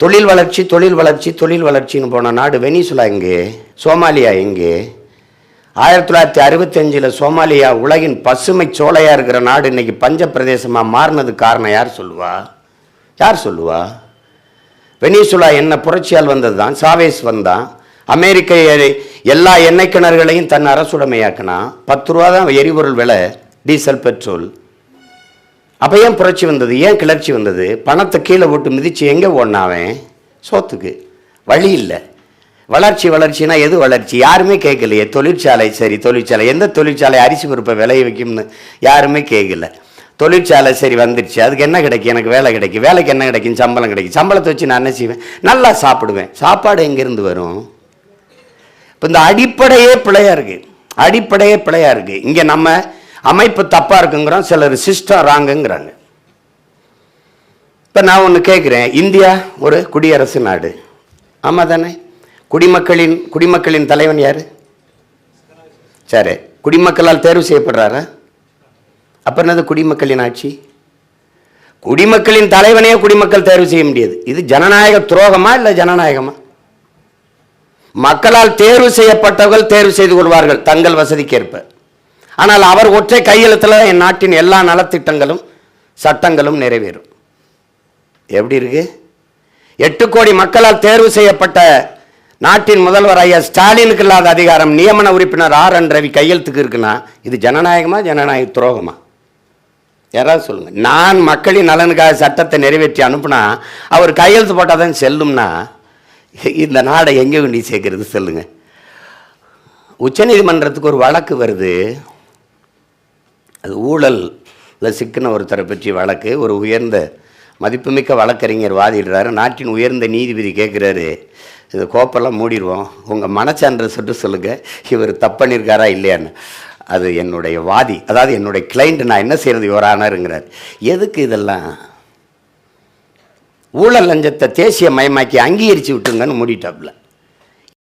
தொழில் வளர்ச்சி தொழில் வளர்ச்சி தொழில் வளர்ச்சின்னு போன நாடு வெனிசுலா எங்கே? சோமாலியா எங்கே? ஆயிரத்தி தொள்ளாயிரத்தி அறுபத்தஞ்சில் சோமாலியா உலகின் பசுமை சோலையாக இருக்கிற நாடு இன்னைக்கு பஞ்ச பிரதேசமாக மாறினது காரணம் யார் சொல்லுவா? யார் சொல்லுவா? வெனிசுலா என்ன புரட்சியால் வந்தது தான் சாவேஸ் வந்தான். அமெரிக்க எல்லா எண்ணெய் கிணறுகளையும் தன் அரசுடைமையாக்கினான். பத்து ரூபா தான் எரிபொருள் விலை டீசல் பெட்ரோல். அப்போ ஏன் புரட்சி வந்தது? ஏன் கிளர்ச்சி வந்தது? பணத்தை கீழே போட்டு மிதிச்சு எங்கே ஓடினாவன் சோத்துக்கு. வழி இல்லை. வளர்ச்சி வளர்ச்சினா எது வளர்ச்சி? யாருமே கேட்கலையே. தொழிற்சாலை சரி தொழிற்சாலை. எந்த தொழிற்சாலை அரிசி பருப்பை விளைய வைக்கும்னு யாருமே கேட்கல. தொழிற்சாலை சரி வந்துடுச்சு அதுக்கு என்ன கிடைக்கும் எனக்கு வேலை கிடைக்கும் வேலைக்கு என்ன கிடைக்கும்? சம்பளம் கிடைக்கும் சம்பளத்தை வச்சு நான் என்ன செய்வேன்? நல்லா சாப்பிடுவேன். சாப்பாடு எங்கேருந்து வரும்? இப்போ இந்த அடிப்படையே பிழையாக இருக்குது அடிப்படையே பிழையாக இருக்குது இங்கே நம்ம அமைப்பு தப்பா இருக்குங்கிறோம் சிலர் சிஸ்டம் ராங்குங்கிறாங்க. இப்போ நான் ஒன்று கேட்குறேன் இந்தியா ஒரு குடியரசு நாடு. ஆமாம் தானே? குடிமக்களின் குடிமக்களின் தலைவன் யார்? சரி குடிமக்களால் தேர்வு செய்யப்படுறாரா? அப்புறம் என்னது குடிமக்களின் ஆட்சி? குடிமக்களின் தலைவனே குடிமக்கள் தேர்வு செய்ய முடியாது. இது ஜனநாயக துரோகமா இல்லை ஜனநாயகமா? மக்களால் தேர்வு செய்யப்பட்டவர்கள் தேர்வு செய்து கொள்வார்கள் தங்கள் வசதிக்கேற்ப. ஆனால் அவர் ஒற்றை கையெழுத்தில் என் நாட்டின் எல்லா நலத்திட்டங்களும் சட்டங்களும் நிறைவேறும். எப்படி இருக்கு? எட்டு கோடி மக்களால் தேர்வு செய்யப்பட்ட நாட்டின் முதல்வர் ஐயா ஸ்டாலினுக்கு இல்லாத அதிகாரம் நியமன உறுப்பினர் ஆர் என் ரவி கையெழுத்துக்கு இருக்குன்னா இது ஜனநாயகமா ஜனநாயக துரோகமா? யாராவது சொல்லுங்க. நான் மக்களின் நலனுக்காக சட்டத்தை நிறைவேற்றி அனுப்புனா அவர் கையெழுத்து போட்டால் தான் செல்லும்னா இந்த நாடை எங்கே கொண்டு சேர்க்கறது சொல்லுங்க. உச்சநீதிமன்றத்துக்கு ஒரு வழக்கு வருது. அது ஊழலில் சிக்கின ஒருத்தரை பற்றி வழக்கு. ஒரு உயர்ந்த மதிப்புமிக்க வழக்கறிஞர் வாதிடுறாரு. நாட்டின் உயர்ந்த நீதிபதி கேட்குறாரு இது கோப்பெல்லாம் மூடிடுவோம் உங்கள் மனச்சான்றை சொல்லிட்டு சொல்லுங்கள் இவர் தப்பண்ணியிருக்காரா இல்லையான்னு. அது என்னுடைய வாதி. அதாவது என்னுடைய கிளைண்ட் நான் என்ன செய்கிறது இவரானாருங்கிறார் எதுக்கு இதெல்லாம்? ஊழல் லஞ்சத்தை தேசிய மயமாக்கி அங்கீகரித்து விட்டுங்கன்னு மூடிட்டாப்புல.